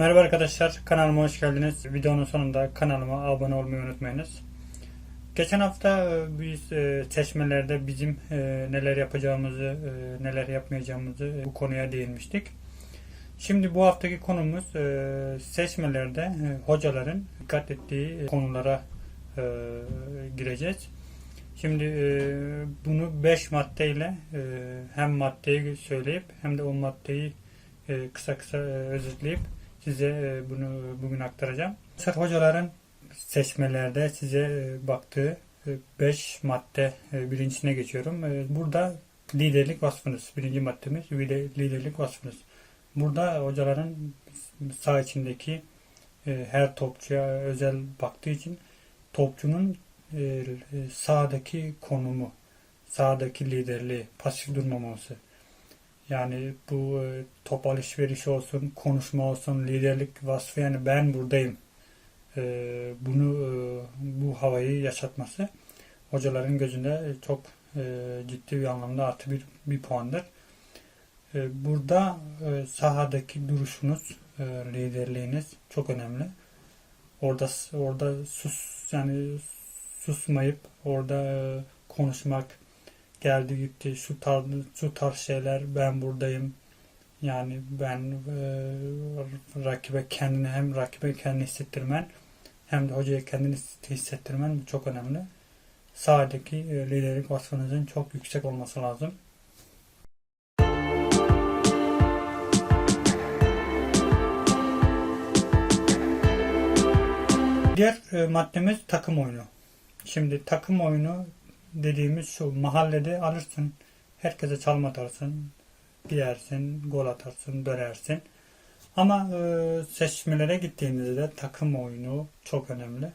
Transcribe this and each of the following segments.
Merhaba arkadaşlar, kanalıma hoş geldiniz. Videonun sonunda kanalıma abone olmayı unutmayınız. Geçen hafta e, biz e, seçmelerde bizim e, neler yapacağımızı, neler yapmayacağımızı bu konuya değinmiştik. Şimdi bu haftaki konumuz seçmelerde hocaların dikkat ettiği konulara gireceğiz. Şimdi bunu 5 maddeyle hem maddeyi söyleyip hem de o maddeyi kısa kısa özetleyip size e, bunu bugün aktaracağım. Mesela hocaların seçmelerde size e, baktığı 5 madde e, birincisine geçiyorum. Burada liderlik vasfınız. Birinci maddemiz lider- liderlik vasfınız. Burada hocaların sağ içindeki her topçuya özel baktığı için topçunun sağdaki konumu, sağdaki liderliği, pasif durmaması. Yani bu e, top alışverişi olsun, konuşma olsun, liderlik vasfı yani ben buradayım. E, bunu e, bu havayı yaşatması hocaların gözünde çok e, ciddi bir anlamda artı bir, bir puandır. E, burada e, sahadaki duruşunuz, e, liderliğiniz çok önemli. Orada orada sus yani susmayıp orada e, konuşmak, geldi gitti şu tarz şu tarz şeyler ben buradayım yani ben e, rakibe kendini hem rakibe kendini hissettirmen hem de hocaya kendini hissettirmen çok önemli. Sahadaki e, liderlik vasfınızın çok yüksek olması lazım. Diğer e, maddemiz takım oyunu. Şimdi takım oyunu dediğimiz şu mahallede alırsın. Herkese çalma atarsın. Gidersin, gol atarsın, dönersin. Ama e, seçmelere gittiğimizde takım oyunu çok önemli.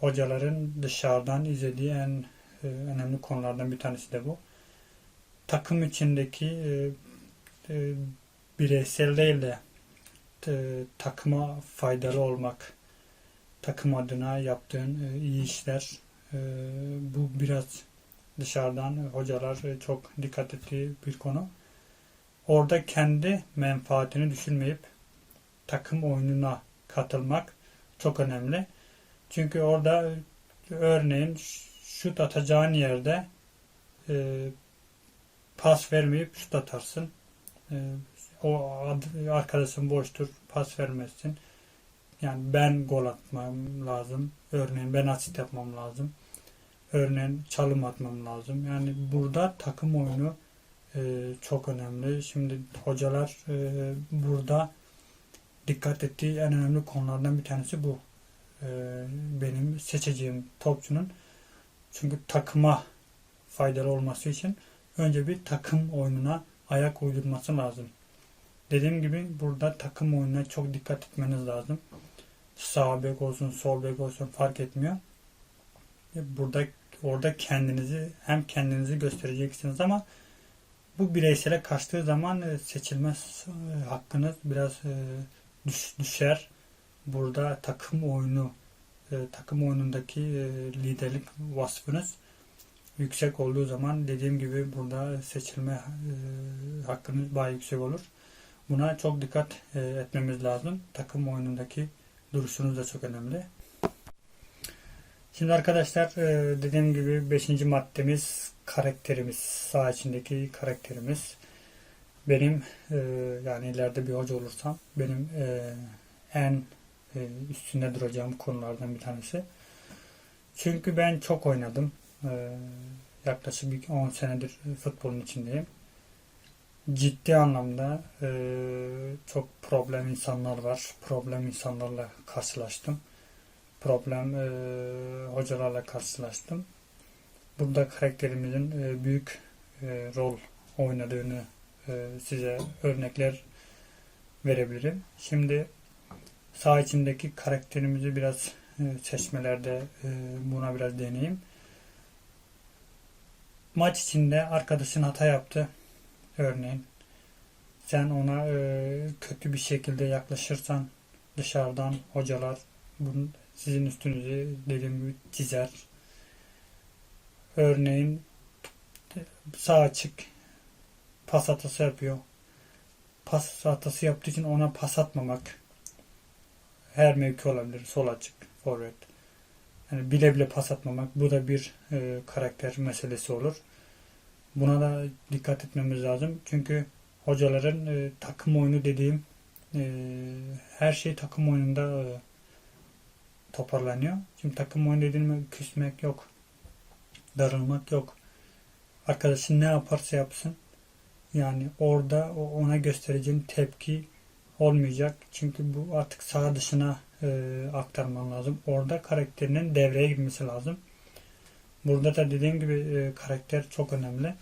Hocaların dışarıdan izlediği en e, önemli konulardan bir tanesi de bu. Takım içindeki e, e, bireysel değil de e, takıma faydalı olmak, takım adına yaptığın e, iyi işler, bu biraz dışarıdan hocalar e, çok dikkat ettiği bir konu. Orada kendi menfaatini düşünmeyip takım oyununa katılmak çok önemli. Çünkü orada e, örneğin şut atacağın yerde e, pas vermeyip şut atarsın. E, o arkadaşın boştur, pas vermezsin. Yani ben gol atmam lazım. Örneğin ben asist yapmam lazım. Örneğin çalım atmam lazım. Yani burada takım oyunu e, çok önemli. Şimdi hocalar e, burada dikkat ettiği en önemli konulardan bir tanesi bu. E, benim seçeceğim topçunun çünkü takıma faydalı olması için önce bir takım oyununa ayak uydurması lazım. Dediğim gibi burada takım oyununa çok dikkat etmeniz lazım. Sağ bek olsun, sol bek olsun fark etmiyor. Burada orada kendinizi hem kendinizi göstereceksiniz ama bu bireysele kaçtığı zaman e, seçilme e, hakkınız biraz e, düş, düşer. Burada takım oyunu takım oyunundaki liderlik vasfınız yüksek olduğu zaman dediğim gibi burada seçilme hakkınız bayağı yüksek olur. Buna çok dikkat etmemiz lazım. Takım oyunundaki duruşunuz da çok önemli. Şimdi arkadaşlar e, dediğim gibi 5. maddemiz karakterimiz. Sağ içindeki karakterimiz. Benim e, yani ileride bir hoca olursam benim e, en üstünde duracağım konulardan bir tanesi. Çünkü ben çok oynadım. Yaklaşık 10 senedir futbolun içindeyim. Ciddi anlamda çok problem insanlar var. Problem insanlarla karşılaştım problem e, hocalarla karşılaştım. Burada karakterimizin e, büyük e, rol oynadığını e, size örnekler verebilirim. Şimdi sağ içindeki karakterimizi biraz e, seçmelerde e, buna biraz deneyeyim. Maç içinde arkadaşın hata yaptı. Örneğin sen ona e, kötü bir şekilde yaklaşırsan dışarıdan hocalar bunu sizin üstünüzü dediğim gibi çizer. Örneğin sağ açık pas hatası yapıyor. Pas hatası yaptığı için ona pas atmamak. her mevki olabilir. Sol açık, forvet. Yani bile bile pas atmamak. Bu da bir e, karakter meselesi olur. Buna da dikkat etmemiz lazım. Çünkü hocaların e, takım oyunu dediğim e, her şey takım oyununda e, toparlanıyor. Şimdi takım oyunu dediğim küsmek yok. Darılmak yok. Arkadaşın ne yaparsa yapsın. Yani orada ona göstereceğin tepki olmayacak. Çünkü bu artık saha dışına e, aktarman lazım. Orada karakterinin devreye girmesi lazım. Burada da dediğim gibi e, karakter çok önemli.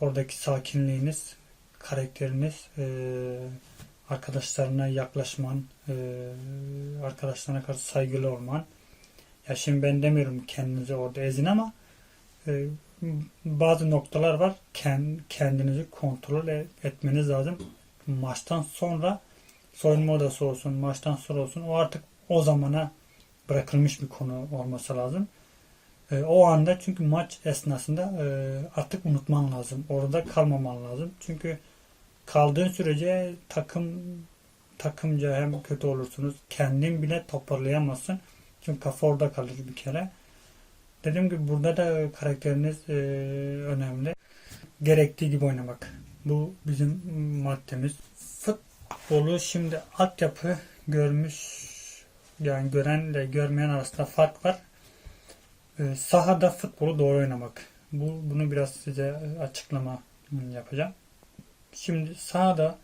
Oradaki sakinliğiniz, karakteriniz, e, arkadaşlarına yaklaşman, e, arkadaşlarına karşı saygılı olman. Ya şimdi ben demiyorum kendinizi orada ezin ama e, bazı noktalar var. Kend, kendinizi kontrol e- etmeniz lazım. Maçtan sonra soyunma odası olsun, maçtan sonra olsun o artık o zamana bırakılmış bir konu olması lazım. E, o anda çünkü maç esnasında e, artık unutman lazım. Orada kalmaman lazım. Çünkü kaldığın sürece takım takımca hem kötü olursunuz. Kendin bile toparlayamazsın. Çünkü kafa orada kalır bir kere. Dediğim gibi burada da karakteriniz e, önemli. Gerektiği gibi oynamak. Bu bizim maddemiz. Futbolu şimdi altyapı görmüş yani görenle görmeyen arasında fark var. E, sahada futbolu doğru oynamak. Bu bunu biraz size açıklama yapacağım. Şimdi sahada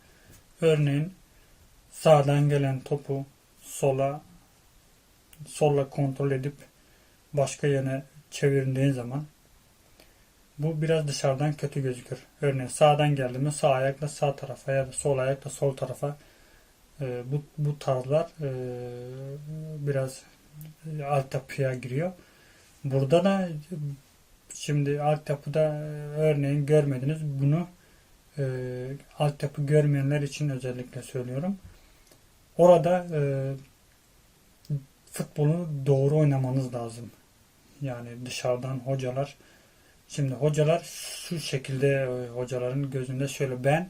örneğin sağdan gelen topu sola solla kontrol edip başka yöne çevirdiğin zaman bu biraz dışarıdan kötü gözükür. Örneğin sağdan geldi mi sağ ayakla sağ tarafa ya da sol ayakla sol tarafa e, bu, bu tarzlar e, biraz altyapıya giriyor. Burada da şimdi altyapıda e, örneğin görmediniz bunu e, altyapı görmeyenler için özellikle söylüyorum. Orada e, futbolu doğru oynamanız lazım. Yani dışarıdan hocalar şimdi hocalar şu şekilde e, hocaların gözünde şöyle ben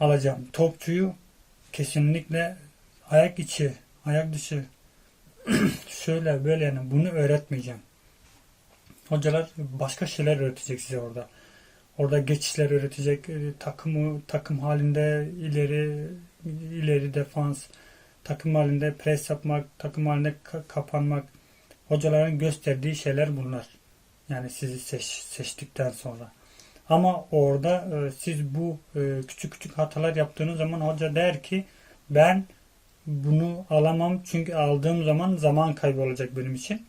alacağım topçuyu kesinlikle ayak içi ayak dışı şöyle böyle yani bunu öğretmeyeceğim. Hocalar başka şeyler öğretecek size orada. Orada geçişler öğretecek, e, takımı takım halinde ileri ileri defans, takım halinde pres yapmak, takım halinde ka- kapanmak. Hocaların gösterdiği şeyler bunlar. Yani sizi seç, seçtikten sonra. Ama orada e, siz bu e, küçük küçük hatalar yaptığınız zaman hoca der ki ben bunu alamam çünkü aldığım zaman zaman kaybı olacak benim için.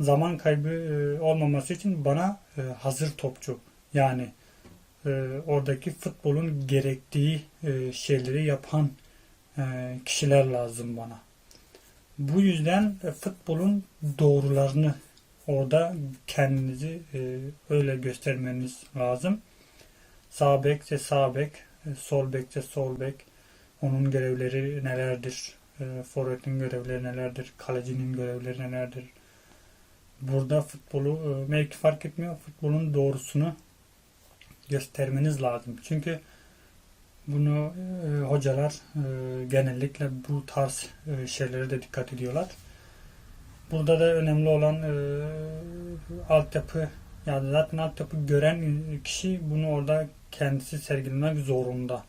Zaman kaybı e, olmaması için bana e, hazır topçu yani e, oradaki futbolun gerektiği şeyleri yapan kişiler lazım bana. Bu yüzden futbolun doğrularını orada kendinizi öyle göstermeniz lazım. Sağ bekse sağ bek, sol bekse sol bek. Onun görevleri nelerdir? Forvetin görevleri nelerdir? Kalecinin görevleri nelerdir? Burada futbolu e, mevki fark etmiyor. Futbolun doğrusunu göstermeniz lazım. Çünkü bunu e, hocalar e, genellikle bu tarz e, şeylere de dikkat ediyorlar. Burada da önemli olan e, altyapı yani zaten altyapı gören kişi bunu orada kendisi sergilemek zorunda.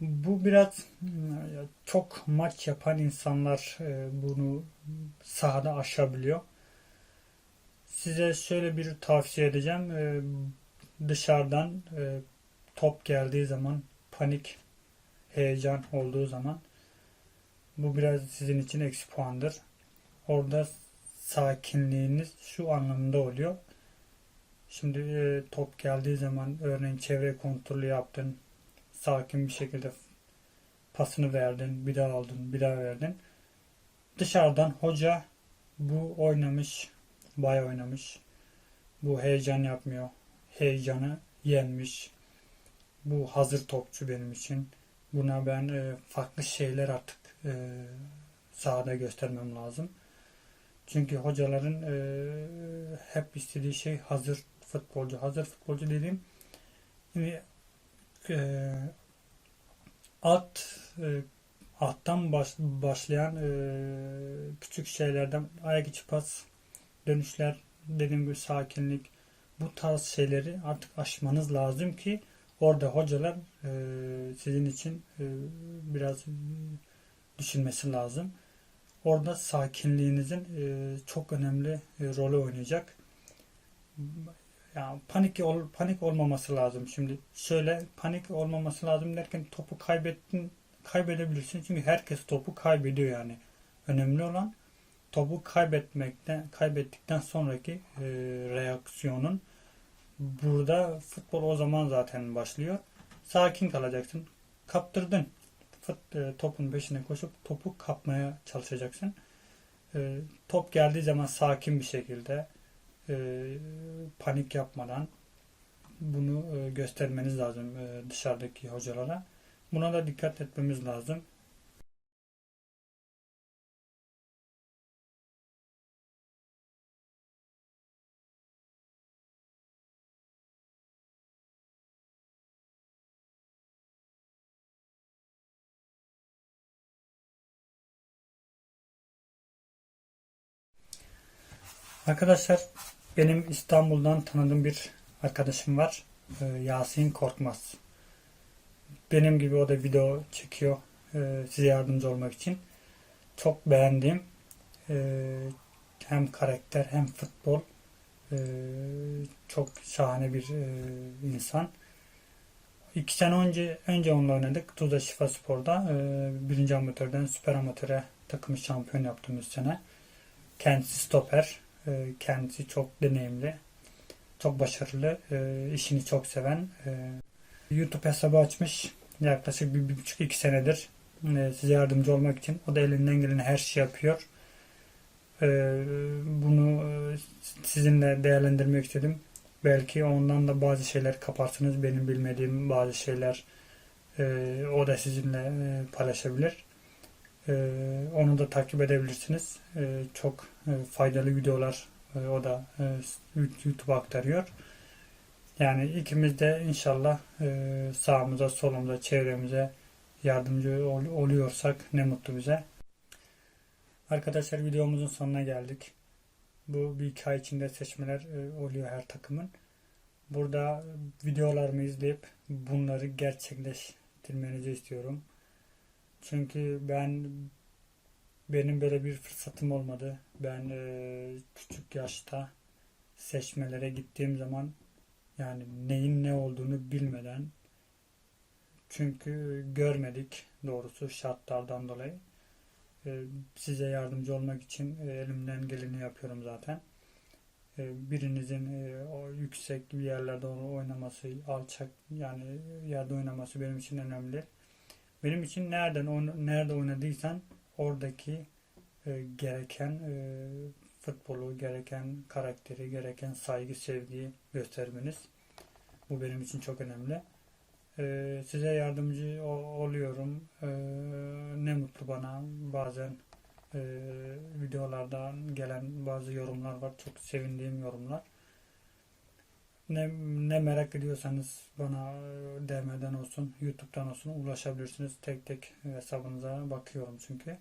Bu biraz çok maç yapan insanlar e, bunu sahada aşabiliyor. Size şöyle bir tavsiye edeceğim. E, dışarıdan e, top geldiği zaman panik, heyecan olduğu zaman bu biraz sizin için eksi puandır. Orada sakinliğiniz şu anlamda oluyor. Şimdi top geldiği zaman örneğin çevre kontrolü yaptın. Sakin bir şekilde pasını verdin, bir daha aldın, bir daha verdin. Dışarıdan hoca bu oynamış, bay oynamış. Bu heyecan yapmıyor. Heyecanı yenmiş. Bu hazır topçu benim için. Buna ben e, farklı şeyler artık e, sahada göstermem lazım. Çünkü hocaların e, hep istediği şey hazır futbolcu. Hazır futbolcu dediğim yani, e, alt e, alttan baş, başlayan e, küçük şeylerden ayak içi pas, dönüşler, dediğim gibi sakinlik bu tarz şeyleri artık aşmanız lazım ki orada hocalar e, sizin için e, biraz düşünmesi lazım. Orada sakinliğinizin e, çok önemli e, rolü oynayacak. Yani panik ol, panik olmaması lazım. Şimdi şöyle panik olmaması lazım derken topu kaybettin kaybedebilirsin. Çünkü herkes topu kaybediyor yani. Önemli olan topu kaybetmekten kaybettikten sonraki e, reaksiyonun burada futbol o zaman zaten başlıyor. Sakin kalacaksın. Kaptırdın. Fut, e, topun peşine koşup topu kapmaya çalışacaksın. E, top geldiği zaman sakin bir şekilde e, panik yapmadan bunu e, göstermeniz lazım e, dışarıdaki hocalara. Buna da dikkat etmemiz lazım. Arkadaşlar benim İstanbul'dan tanıdığım bir arkadaşım var. Ee, Yasin Korkmaz. Benim gibi o da video çekiyor e, size yardımcı olmak için. Çok beğendiğim e, hem karakter hem futbol çok şahane bir insan. İki sene önce önce onunla oynadık. Tuzla Şifa Spor'da. Birinci amatörden süper amatöre takımı şampiyon yaptığımız sene. Kendisi stoper. E, kendisi çok deneyimli. Çok başarılı. E, işini çok seven. E, YouTube hesabı açmış. Yaklaşık bir, bir buçuk iki senedir size yardımcı olmak için. O da elinden gelen her şeyi yapıyor. Bunu e, sizinle değerlendirmek istedim. Belki ondan da bazı şeyler kaparsınız. Benim bilmediğim bazı şeyler o da sizinle e, paylaşabilir. Onu da takip edebilirsiniz. Çok faydalı videolar e, o da e, YouTube'a aktarıyor. Yani ikimiz de inşallah e, sağımıza, solumuza, çevremize yardımcı ol, oluyorsak ne mutlu bize. Arkadaşlar videomuzun sonuna geldik. Bu bir iki ay içinde seçmeler e, oluyor her takımın. Burada videolarımı izleyip bunları gerçekleştirmenizi istiyorum. Çünkü ben benim böyle bir fırsatım olmadı. Ben e, küçük yaşta seçmelere gittiğim zaman yani neyin ne olduğunu bilmeden çünkü görmedik doğrusu şartlardan dolayı. E, size yardımcı olmak için e, elimden geleni yapıyorum zaten. E, birinizin e, o yüksek bir yerlerde oynaması, alçak yani yerde oynaması benim için önemli. Benim için nereden nerede oynadıysan oradaki e, gereken e, futbolu, gereken karakteri, gereken saygı, sevgiyi göstermeniz. Bu benim için çok önemli. E, size yardımcı oluyorum. E, ne mutlu bana. Bazen e, videolardan gelen bazı yorumlar var. Çok sevindiğim yorumlar. Ne, ne merak ediyorsanız bana DM'den olsun, YouTube'dan olsun ulaşabilirsiniz. Tek tek hesabınıza bakıyorum çünkü.